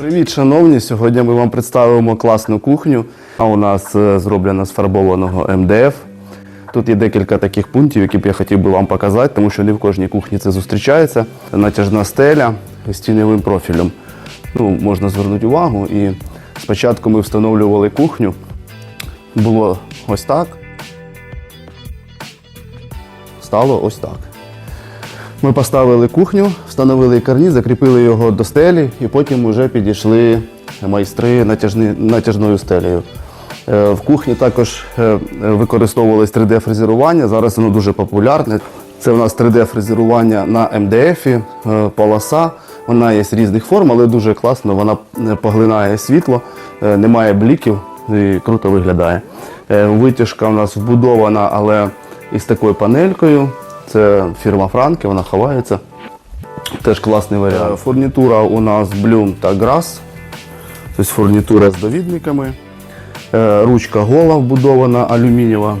Привіт, шановні! Сьогодні ми вам представимо класну кухню. А у нас е, зроблена з фарбованого МДФ. Тут є декілька таких пунктів, які б я хотів би вам показати, тому що не в кожній кухні це зустрічається. Натяжна стеля з тіньовим профілем. Ну, можна звернути увагу. І спочатку ми встановлювали кухню. Було ось так. Стало ось так. Ми поставили кухню, встановили карніз, закріпили його до стелі, і потім вже підійшли майстри натяжни, натяжною стелею. Е, В кухні також е, використовувалось 3D-фрезерування. Зараз воно дуже популярне. Це у нас 3D-фрезерування на МДФ, е, полоса. Вона є з різних форм, але дуже класно. Вона поглинає світло, немає бліків і круто виглядає. Витяжка у нас вбудована, але із такою панелькою. Це фірма Франки, вона ховається. Теж класний варіант. Фурнітура у нас Bloom та Grass. Тобто фурнітура з довідниками. Е, Ручка гола вбудована алюмінієва.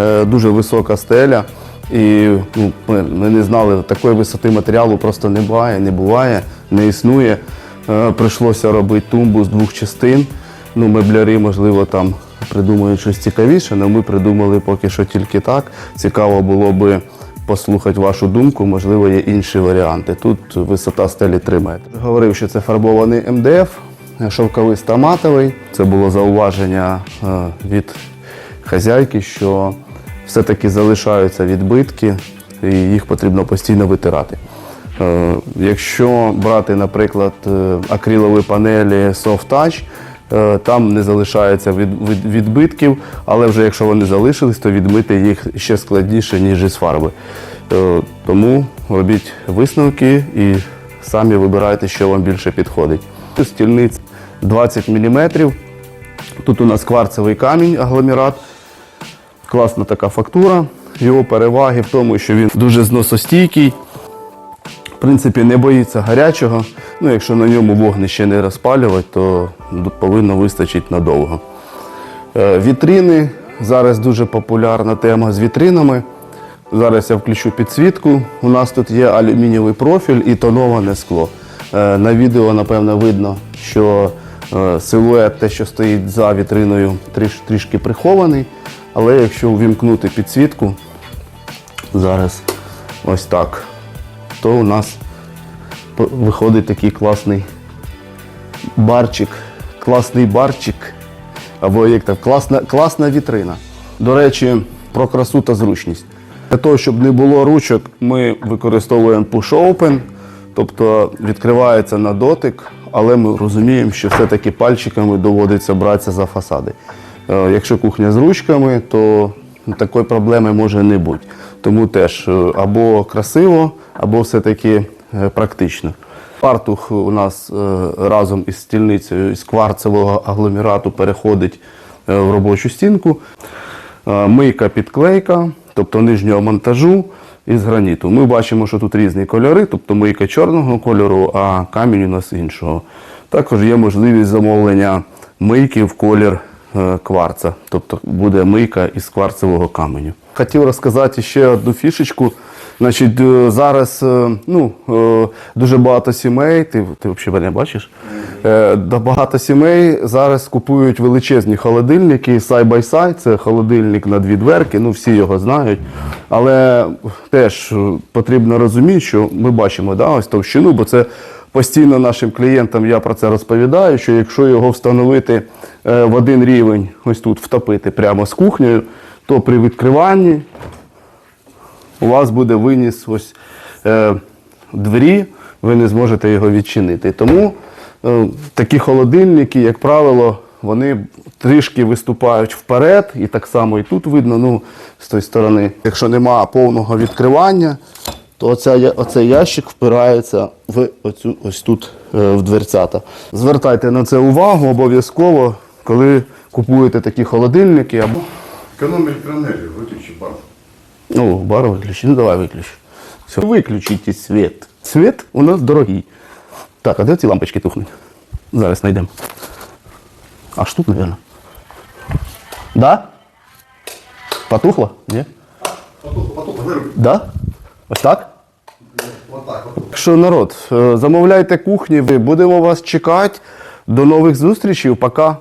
Е, Дуже висока стеля. І ну, ми, ми не знали, такої висоти матеріалу просто не буває, не буває, не існує. Е, Прийшлося робити тумбу з двох частин. Ну, мебляри, можливо, там придумають щось цікавіше, але ми придумали поки що тільки так. Цікаво було би послухати вашу думку, можливо, є інші варіанти. Тут висота стелі 3 метри. Говорив, що це фарбований МДФ, шовковиста матовий. Це було зауваження е, від хазяйки, що все-таки залишаються відбитки, і їх потрібно постійно витирати. Е, Якщо брати, наприклад, е, акрилові панелі Soft Touch, там не залишається від- від- відбитків, але вже якщо вони залишились, то відмити їх ще складніше, ніж із фарби. Е, Тому робіть висновки і самі вибирайте, що вам більше підходить. Стільниць 20 мм. Тут у нас кварцевий камінь, агломерат. Класна така фактура. Його переваги в тому, що він дуже зносостійкий. В принципі, не боїться гарячого. Ну, якщо на ньому вогнище не розпалювати, то повинно вистачити надовго. Е, Вітрини. Зараз дуже популярна тема з вітринами. Зараз я включу підсвітку. У нас тут є алюмінієвий профіль і тоноване скло. Е, На відео, напевно, видно, що е, силует, те, що стоїть за вітриною, тріш- трішки прихований. Але якщо увімкнути підсвітку, зараз ось так, то у нас виходить такий класний барчик, класний барчик, або як там, класна, класна вітрина. До речі, про красу та зручність. Для того, щоб не було ручок, ми використовуємо push-open, тобто відкривається на дотик, але ми розуміємо, що все-таки пальчиками доводиться братися за фасади. Е, Якщо кухня з ручками, то такої проблеми може не бути. Тому теж е, або красиво, або все-таки практично. Фартух у нас е, разом із стільницею із кварцевого агломерату переходить е, в робочу стінку. Е, Мийка підклейка, тобто нижнього монтажу із граніту. Ми бачимо, що тут різні кольори, тобто мийка чорного кольору, а камінь у нас іншого. Також є можливість замовлення мийки в колір е, кварца, тобто буде мийка із кварцевого каменю. Хотів розказати ще одну фішечку. Значить, е, зараз е, ну, е, дуже багато сімей, ти, ти взагалі мене бачиш? Е, Багато сімей зараз купують величезні холодильники side-by-side, це холодильник на дві дверки, ну всі його знають. Але теж е, потрібно розуміти, що ми бачимо да, ось товщину, бо це постійно нашим клієнтам я про це розповідаю, що якщо його встановити е, в один рівень, ось тут втопити прямо з кухнею, то при відкриванні у вас буде виніс ось е, двері, ви не зможете його відчинити. Тому е, такі холодильники, як правило, вони трішки виступають вперед, і так само і тут видно, ну, з тої сторони. Якщо немає повного відкривання, то оця, я- оцей ящик впирається в оцю, ось тут е, в дверцята. Звертайте на це увагу обов'язково, коли купуєте такі холодильники або Экономить панели, выключи бар. Ну, бар виключи. Ну давай виключи. Все. Виключите світ. Світ у нас дорогий. Так, а де ці лампочки тухнуть? Зараз знайдемо. Аж тут, мабуть. Да? Потухло? Ні? Потухло, потухло, выруби. Да? Ось так? Що, народ, е, замовляйте кухні, будемо вас чекати. До нових зустрічей, пока!